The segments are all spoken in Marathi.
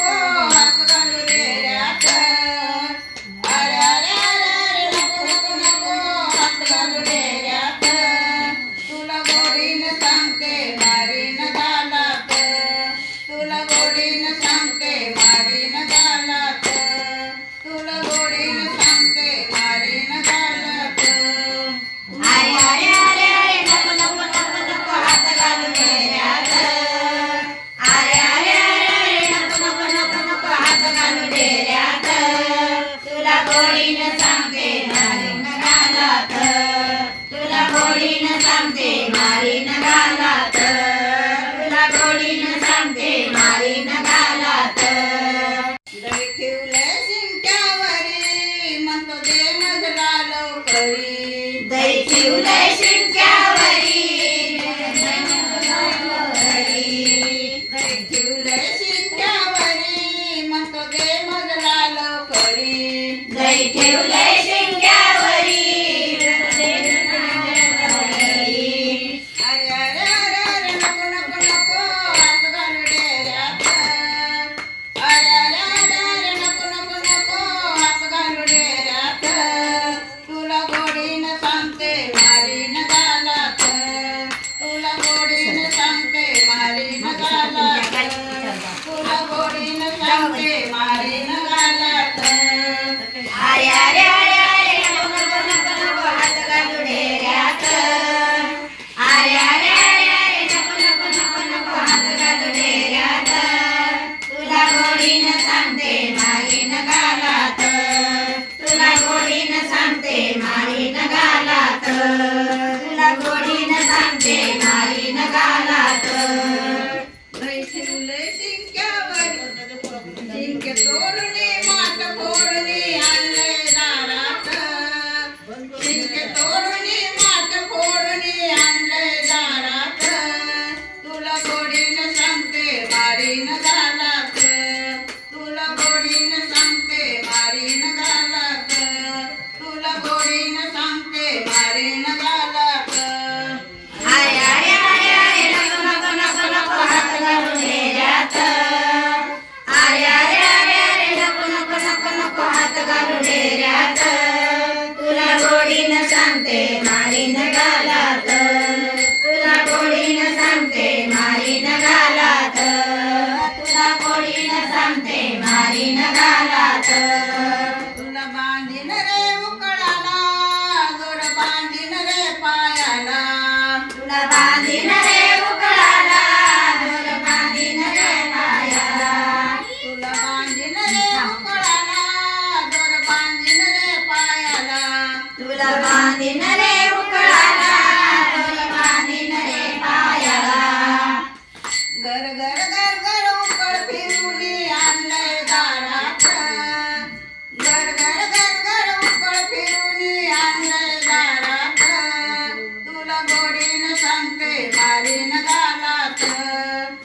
Oh, aku. करी दै शिवले शिंक्यावरी दैठिवले शिंक्यावरी मग गे सांगते मारीन गालात तुला कोडीन सांगते मारीन गालात तुला कोडीन सांगते मारीन घालात तुला बांधीन रे उकळाला जोर बांधीन रे पायाला. तुला बांधीन रे गोडीन सांगते मारीन गालात.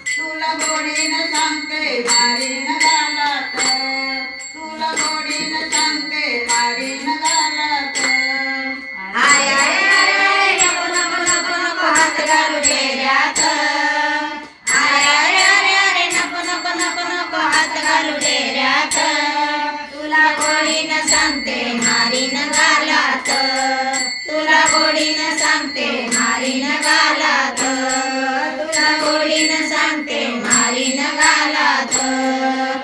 तुला गोडीन सांगते मारीन गालात. तुला गोडीन सांगते मारीन गालात. आय आय घालू डेऱ्यात. तुला गोडीन सांगते मारीन गालात. तुला गोडीन सांगते झाला तर.